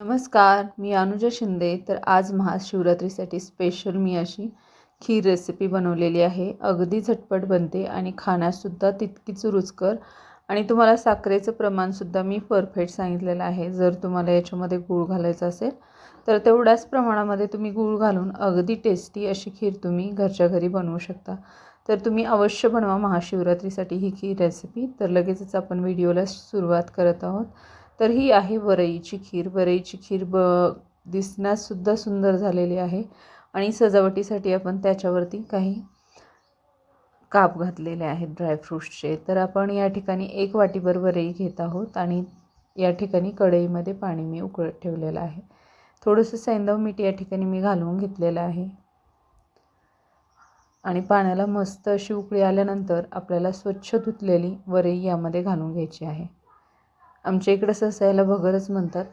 नमस्कार मी अनुजा शिंदे. तर आज महाशिवरात्रीसाठी स्पेशल मी अशी खीर रेसिपी बनवलेली आहे. अगदी झटपट बनते आणि खाण्यासुद्धा तितकीच रुचकर आणि तुम्हाला साखरेचं प्रमाणसुद्धा मी परफेक्ट सांगितलेलं आहे. जर तुम्हाला याच्यामध्ये गूळ घालायचा असेल तर तेवढ्याच प्रमाणामध्ये तुम्ही गूळ घालून अगदी टेस्टी अशी खीर तुम्ही घरच्या घरी बनवू शकता. तर तुम्ही अवश्य बनवा महाशिवरात्रीसाठी ही खीर रेसिपी तर लगेचच आपण व्हिडिओला सुरुवात करत आहोत. तर ही आहे वरईची खीर. वरईची खीर ब दिसण्याससुद्धा सुंदर झालेली आहे. आणि सजावटीसाठी आपण त्याच्यावरती काही काप घातलेले आहेत ड्रायफ्रूट्सचे तर आपण या ठिकाणी एक वाटीभर वरई घेत आहोत आणि या ठिकाणी कढईमध्ये पाणी मी उकळत ठेवलेलं आहे. थोडंसं सैंदव मीठ या ठिकाणी मी घालून घेतलेलं आहे. आणि पाण्याला मस्त अशी उकळी आल्यानंतर आपल्याला स्वच्छ धुतलेली वरई यामध्ये घालून घ्यायची आहे. आमच्या इकडं ससायला भगरच म्हणतात.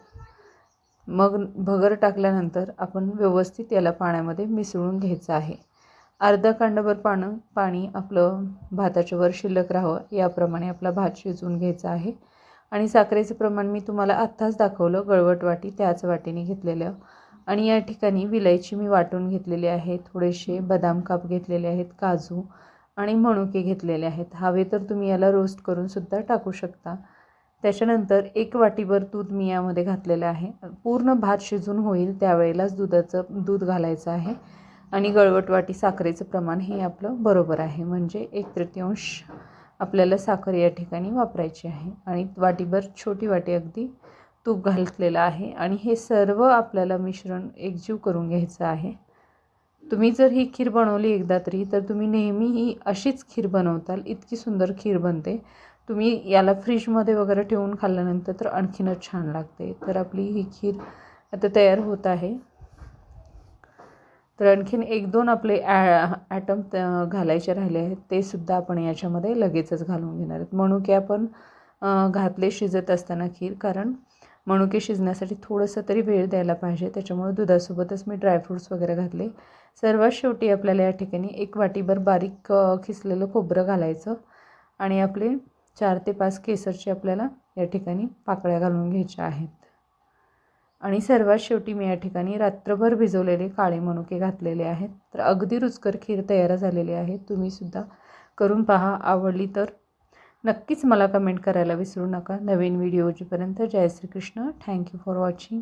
मग भगर टाकल्यानंतर आपण व्यवस्थित याला पाण्यामध्ये मिसळून घ्यायचं आहे. अर्धा कांडभर पानं पाणी आपलं भाताच्या वर शिल्लक राहावं याप्रमाणे आपला भात शिजवून घ्यायचा आहे. आणि साखरेचं प्रमाण मी तुम्हाला आत्ताच दाखवलं गळवट वाटी त्याच वाटीने घेतलेलं आणि या ठिकाणी विलायची मी वाटून घेतलेली आहे थोडेसे बदाम काप घेतलेले आहेत काजू आणि मणुके घेतलेले आहेत. हवे तर तुम्ही याला रोस्ट करूनसुद्धा टाकू शकता. त्याच्यानंतर एक वाटीभर दूध मी यामध्ये घातलेलं आहे. पूर्ण भात शिजून होईल त्यावेळेलाच दुधाचं दूध घालायचं आहे. आणि गळवट वाटी साखरेचं प्रमाण हे आपलं बरोबर आहे. म्हणजे एक तृतीयांश आपल्याला साखर या ठिकाणी वापरायची आहे. आणि वाटीभर छोटी वाटी अगदी तूप घातलेलं आहे. आणि हे सर्व आपल्याला मिश्रण एकजीव करून घ्यायचं आहे. तुम्ही जर ही खीर बनवली एकदा तरी तर तुम्ही नेहमी ही अशीच खीर बनवताल. इतकी सुंदर खीर बनते. तुम्ही याला फ्रीजमध्ये वगैरे ठेवून खाल्ल्यानंतर तर आणखीनच छान लागते. तर आपली ही खीर आता तयार होत आहे. तर आणखीन एक दोन आपले ॲ ॲटम घालायचे राहिले आहेत. ते सुद्धा आपण याच्यामध्ये लगेचच घालून घेणार आहेत. मणुके आपण घातले शिजत असताना खीर. कारण मणुके शिजण्यासाठी थोडंसं तरी वेळ द्यायला पाहिजे. त्याच्यामुळे दुधासोबतच मी ड्रायफ्रूट्स वगैरे घातले. सर्वात शेवटी आपल्याला या ठिकाणी एक वाटीभर बारीक खिसलेलं खोबरं घालायचं. आणि आपले चार ते पाच केसरची आपल्याला या ठिकाणी पाकळ्या घालून घ्यायच्या आहेत. आणि सर्वात शेवटी मी या ठिकाणी रात्रभर भिजवलेले काळे मनुके घातलेले आहेत. तर अगदी रुचकर खीर तयार झालेली आहे. तुम्हीसुद्धा करून पहा. आवडली तर नक्कीच मला कमेंट करायला विसरू नका. नवीन व्हिडिओजीपर्यंत Jai Shrikrishna. Thank you for watching